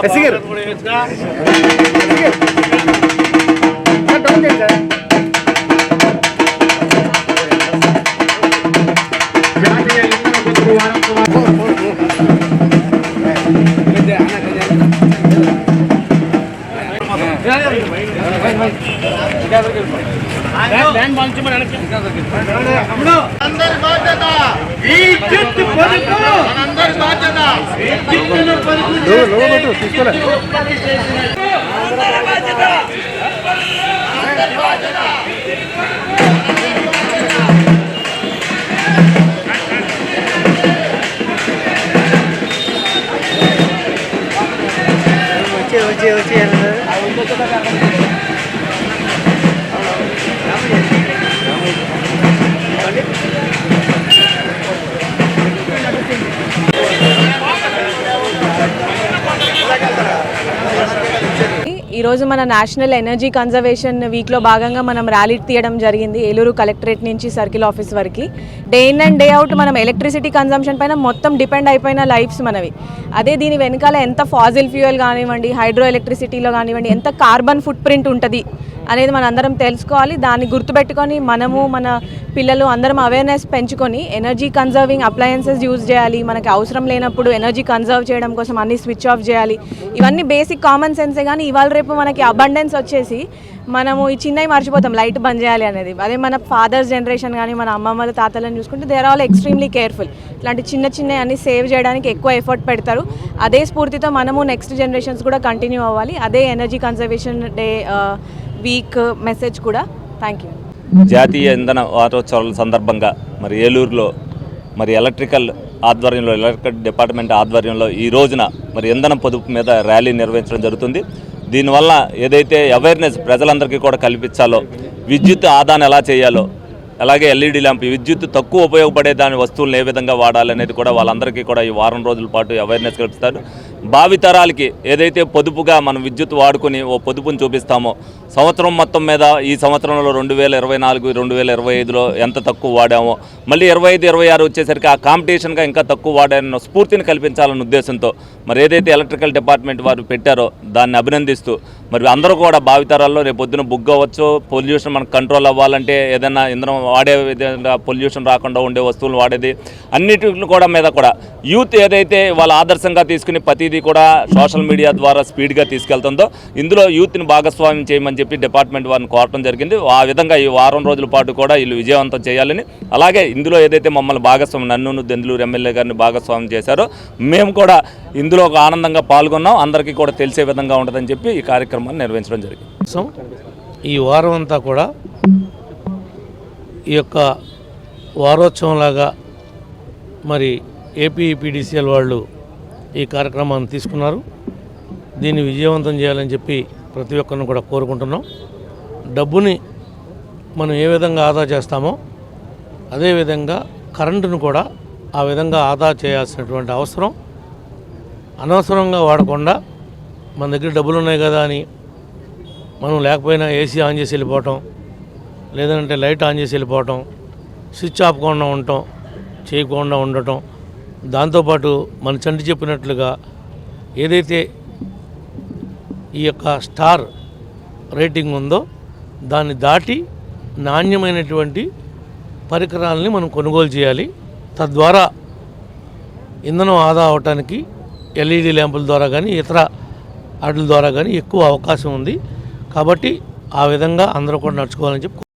Es seguir. Es sir down చేయండి sir అందరి బాధ్యత బాధ్యత Thank you. ఈరోజు మన నేషనల్ ఎనర్జీ కన్జర్వేషన్ వీక్లో భాగంగా మనం ర్యాలీ తీయడం జరిగింది ఏలూరు కలెక్టరేట్ నుంచి సర్కిల్ ఆఫీస్ వరకు. Day in and day out మనం ఎలక్ట్రిసిటీ కన్జంప్షన్ పైన మొత్తం డిపెండ్ అయిపోయిన లైఫ్స్ మనవి. అదే దీని వెనకాల ఎంత ఫాజిల్ ఫ్యూయల్ కానివ్వండి హైడ్రో ఎలక్ట్రిసిటీలో కానివ్వండి ఎంత కార్బన్ ఫుట్ ప్రింట్ ఉంటుంది అనేది మనం అందరం తెలుసుకోవాలి. దాన్ని గుర్తుపెట్టుకొని మనము మన పిల్లలు అందరం అవేర్నెస్ పెంచుకొని ఎనర్జీ కన్జర్వింగ్ అప్లయన్సెస్ యూజ్ చేయాలి. మనకి అవసరం లేనప్పుడు ఎనర్జీ కన్జర్వ్ చేయడం కోసం అన్ని స్విచ్ ఆఫ్ చేయాలి. ఇవన్నీ బేసిక్ కామన్ సెన్సే కానీ ఇవాళ రేపు మనకి అబండెన్స్ వచ్చేసి మనము ఈ చిన్నవి మర్చిపోతాం లైట్ బంద్ చేయాలి అనేది. అదే మన ఫాదర్స్ జనరేషన్ కానీ మన అమ్మమ్మల తాతలను చూసుకుంటే దేర్ ఆల్ ఎక్స్ట్రీమ్లీ కేర్ఫుల్ ఇలాంటి చిన్న చిన్న అన్ని సేవ్ చేయడానికి ఎక్కువ ఎఫర్ట్ పెడతారు. అదే స్ఫూర్తితో మనము నెక్స్ట్ జనరేషన్స్ కూడా కంటిన్యూ అవ్వాలి. అదే energy conservation day week message కూడా. థ్యాంక్ యూ జాతీయ ఇంధన వారోత్సవాల సందర్భంగా మరి ఏలూరులో మరి ఎలక్ట్రికల్ ఆధ్వర్యంలో ఎలక్ట్రికల్ డిపార్ట్మెంట్ ఆధ్వర్యంలో ఈ రోజున మరి ఇంధన పొదుపు మీద ర్యాలీ నిర్వహించడం జరుగుతుంది. దీనివల్ల ఏదైతే అవేర్నెస్ ప్రజలందరికీ కూడా కల్పించాలో విద్యుత్ ఆదాన్ని ఎలా చేయాలో అలాగే ఎల్ఈడి ల్యాంప్ విద్యుత్ తక్కువ ఉపయోగపడే దాని వస్తువులను ఏ విధంగా వాడాలనేది కూడా వాళ్ళందరికీ కూడా ఈ వారం రోజుల పాటు అవేర్నెస్ కల్పిస్తారు. భావితరాలకి ఏదైతే పొదుపుగా మనం విద్యుత్ వాడుకొని ఓ పొదుపుని చూపిస్తామో సంవత్సరం మొత్తం మీద ఈ సంవత్సరంలో రెండు వేల ఇరవై నాలుగు రెండు వేల ఇరవై ఐదులో ఎంత తక్కువ వాడామో మళ్ళీ ఇరవై ఐదు ఇరవై ఆరు వచ్చేసరికి ఆ కాంపిటీషన్గా ఇంకా తక్కువ వాడాలన్న స్ఫూర్తిని కల్పించాలన్న ఉద్దేశంతో మరి ఏదైతే ఎలక్ట్రికల్ డిపార్ట్మెంట్ వారు పెట్టారో దాన్ని అభినందిస్తూ మరి అందరూ కూడా భావితరాల్లో రేపు పొద్దున బుగ్గ అవ్వచ్చు పొల్యూషన్ మనకు కంట్రోల్ అవ్వాలంటే ఏదైనా ఇంధనం వాడే విధంగా పొల్యూషన్ రాకుండా ఉండే వస్తువులు వాడేది. అన్నిటి కూడా మీద కూడా యూత్ ఏదైతే వాళ్ళ ఆదర్శంగా తీసుకుని ప్రతి ప్రతిదీ కూడా సోషల్ మీడియా ద్వారా స్పీడ్గా తీసుకెళ్తుందో ఇందులో యూత్ని భాగస్వామ్యం చేయమని చెప్పి డిపార్ట్మెంట్ వారిని కోరటం జరిగింది. ఆ విధంగా ఈ వారం రోజుల పాటు కూడా వీళ్ళు విజయవంతం చేయాలని అలాగే ఇందులో ఏదైతే మమ్మల్ని భాగస్వామి నన్ను దెందులూరు ఎమ్మెల్యే గారిని భాగస్వామ్యం చేశారో మేము కూడా ఇందులో ఒక ఆనందంగా పాల్గొన్నాం. అందరికీ కూడా తెలిసే విధంగా ఉంటుందని చెప్పి ఈ కార్యక్రమాన్ని నిర్వహించడం జరిగింది. ఈ వారం అంతా కూడా ఈ యొక్క వారోత్సవంలాగా మరి ఏపీపీడీసీఎల్ వాళ్ళు ఈ కార్యక్రమాన్ని తీసుకున్నారు. దీన్ని విజయవంతం చేయాలని చెప్పి ప్రతి ఒక్కరిని కూడా కోరుకుంటున్నాం. డబ్బుని మనం ఏ విధంగా ఆదా చేస్తామో అదేవిధంగా కరెంటును కూడా ఆ విధంగా ఆదా చేయాల్సినటువంటి అవసరం అనవసరంగా వాడకుండా మన దగ్గర డబ్బులు ఉన్నాయి కదా అని మనం లేకపోయినా ఏసీ ఆన్ చేసి వెళ్ళిపోవటం లేదంటే లైట్ ఆన్ చేసి వెళ్ళిపోవటం స్విచ్ ఆపకుండా ఉండటం చేయకుండా ఉండటం దాంతోపాటు మన చండి చెప్పినట్లుగా ఏదైతే ఈ యొక్క స్టార్ రేటింగ్ ఉందో దాన్ని దాటి నాణ్యమైనటువంటి పరికరాలని మనం కొనుగోలు చేయాలి. తద్వారా ఇంధనం ఆదా అవటానికి ఎల్ఈడి ల్యాంపుల ద్వారా కానీ ఇతర వాటి ద్వారా కానీ ఎక్కువ అవకాశం ఉంది. కాబట్టి ఆ విధంగా అందరూ కూడా నడుచుకోవాలని చెప్పి